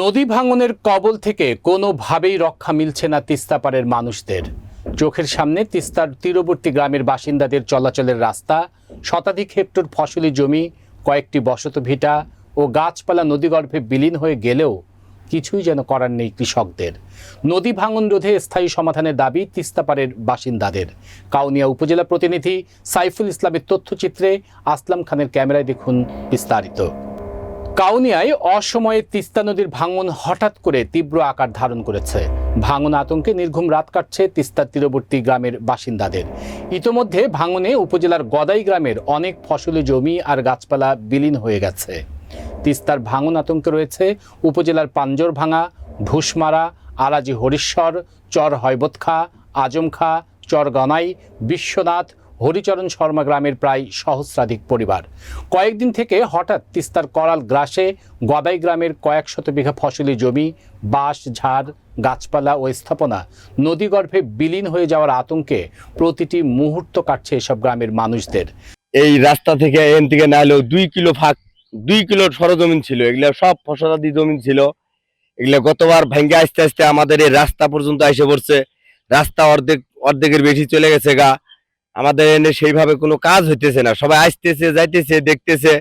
নদী ভাঙনের কবল থেকে কোনোভাবেই রক্ষা মিলছে না তিস্তাপাড়ের মানুষদের। চোখের সামনে তিস্তার তীরবর্তী গ্রামের বাসিন্দাদের চলাচলের রাস্তা, শতাধিক হেক্টর ফসলি জমি, কয়েকটি বসত ভিটা ও গাছপালা নদীগর্ভে বিলীন হয়ে গেলেও কিছুই যেন করার নেই কৃষকদের। নদী ভাঙন রোধে স্থায়ী সমাধানের দাবি তিস্তাপাড়ের বাসিন্দাদের। কাউনিয়া উপজেলা প্রতিনিধি সাইফুল ইসলামের তথ্যচিত্রে আসলাম খানের ক্যামেরায় দেখুন বিস্তারিত। কাউনিয়ায় অসময়ে তিস্তা নদীর ভাঙন হঠাৎ করে তীব্র আকার ধারণ করেছে। ভাঙন আতঙ্কে নির্ঘুম রাত কাটছে তিস্তার তীরবর্তী গ্রামের বাসিন্দাদের। ইতোমধ্যে ভাঙনে উপজেলার গদাই গ্রামের অনেক ফসলি জমি আর গাছপালা বিলীন হয়ে গেছে। তিস্তার ভাঙন আতঙ্কে রয়েছে উপজেলার পাঞ্জর ভাঙা ঢুসমারা আলাজি হরিশ্বর, চর হৈবতখা, আজমখা, চর গনাই, বিশ্বনাথ হরিচরণ শর্মা গ্রামের প্রায় সহস্রাধিক পরিবার। কয়েকদিন থেকে হঠাৎ তিস্তার করাল গ্রাসে গদাই গ্রামের কয়েক শত বিঘা ফসলি জমি, বাঁশ, ঝাড়, গাছপালা ও স্থাপনা নদীগর্ভে বিলীন হয়ে যাওয়ার আতঙ্কে প্রতিটি মুহূর্ত কাটছে এসব গ্রামের মানুষদের। এই রাস্তা থেকে এন থেকে না হলেও দুই কিলো ফাঁক, দুই কিলোর সরজমিন ছিল। এগুলো সব ফসলাদি জমিন ছিল। এগুলো গতবার ভেঙ্গে আস্তে আস্তে আমাদের এই রাস্তা পর্যন্ত এসে পড়ছে। রাস্তা অর্ধেক, অর্ধেকের বেশি চলে গেছে গা। আমাদের এনে সেইভাবে কোনো কাজ হইতেছে না। সবাই আসতেছে, যাইতেছে, দেখতেছে।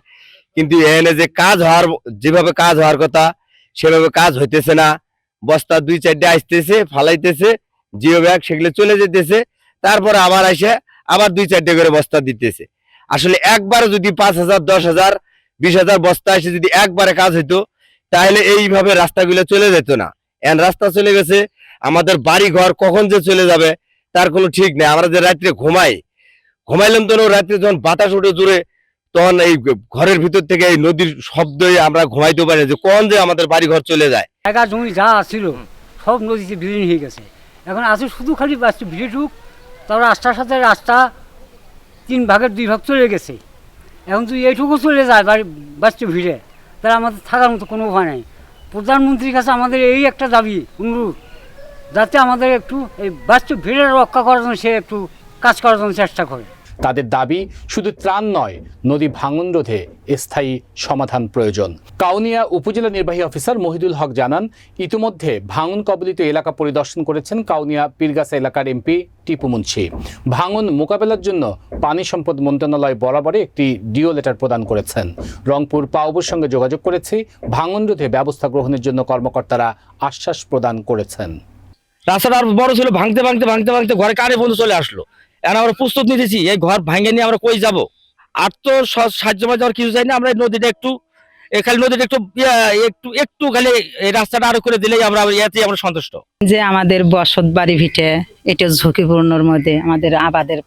কিন্তু এনে যে কাজ হওয়ার, যেভাবে কাজ হওয়ার কথা, সেভাবে কাজ হইতেছে না। বস্তা দুই চারটে আসতেছে, ফালাইতেছে, জিও ব্যাগ সেগুলো চলে যেতেছে। তারপরে আবার এসে আবার দুই চারটে করে বস্তা দিতেছে। আসলে একবার যদি পাঁচ হাজার, দশ হাজার, বিশ হাজার বস্তা এসে যদি একবারে কাজ হইতো, তাহলে এইভাবে রাস্তাগুলো চলে যেত না। এন রাস্তা চলে গেছে, আমাদের বাড়ি ঘর কখন যে চলে যাবে তার কোনো ঠিক নেই। আমরা যে রাত্রে ঘুমাই, ঘুমাইলাম তো রাত্রে যখন বাতাস উঠে জোরে, তখন এই ঘরের ভিতর থেকে এই নদীর শব্দই আমরা ঘুমাইতে পারি যে কখন যে আমাদের বাড়ি ঘর চলে যায়। জায়গা, জমি যা ছিল, সব নদীতে বিলীন হয়ে গেছে। এখন আছে শুধু খালি বাসটি ভিড়েটুক তারপর রাস্তার সাথে রাস্তা, তিন ভাগের দুই ভাগ চলে গেছে। এখন যদি এইটুকু চলে যায় বাড়ি বাসটি ভিড়ে, তাহলে আমাদের থাকার মতো কোনো উপায় নাই। প্রধানমন্ত্রীর কাছে আমাদের এই একটা দাবি, অনুরোধ যাতে আমাদের একটু এই বাসটি ভিড়ে রক্ষা করার জন্য সে একটু কাজ করার জন্য চেষ্টা করে। তাদের দাবি শুধু ত্রাণ নয়, নদী ভাঙন রোধে স্থায়ী সমাধান প্রয়োজন। কাউনিয়া উপজেলা নির্বাহী অফিসার মহিদুল হক জানান, ইতিমধ্যে ভাঙন কবলিত এলাকা পরিদর্শন করেছেন কাউনিয়া পীরগাছা এলাকার এমপি টিপু মুন্সি। ভাঙন মোকাবেলার জন্য পানি সম্পদ মন্ত্রণালয় বরাবরে একটি ডিও লেটার প্রদান করেছেন। রংপুর পাউবুর সঙ্গে যোগাযোগ করেছি, ভাঙন রোধে ব্যবস্থা গ্রহণের জন্য কর্মকর্তারা আশ্বাস প্রদান করেছেন। রাস্তাটা আর বড় ছিল, ভাঙতে ভাঙতে ভাঙতে ভাঙতে ঘরে কারে বন্ধু চলে আসলো। এখন আমরা প্রস্তুত নিতেছি, এই ঘর ভাঙে নিয়ে আমরা কই যাব? আর তো সাহায্য মাঝে কিছু চাই না, আমরা নদীটা একটু খালি নদীটা একটু একটু একটু খালি এই রাস্তাটা আরও করে দিলেই আমরা ইয়াতে আমরা সন্তুষ্ট। যে আমাদের বসত বাড়ি ভিটে, এটা ঝুঁকিপূর্ণর মধ্যে আমাদের আবাদের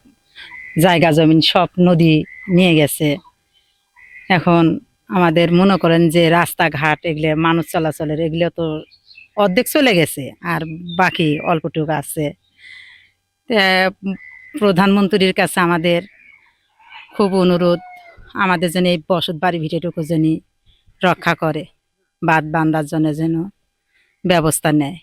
জায়গা, জমিন সব নদী নিয়ে গেছে। এখন আমাদের মনে করেন যে রাস্তাঘাট, এগুলো মানুষ চলাচলের, এগুলো তো অর্ধেক চলে গেছে, আর বাকি অল্পটুকু আছে। প্রধানমন্ত্রীর কাছে আমাদের খুব অনুরোধ, আমাদের জন্য এই বসত বাড়ি ভিটেটুকু যেন রক্ষা করে বাদ বান্দার জন্য যেন ব্যবস্থা নেয়।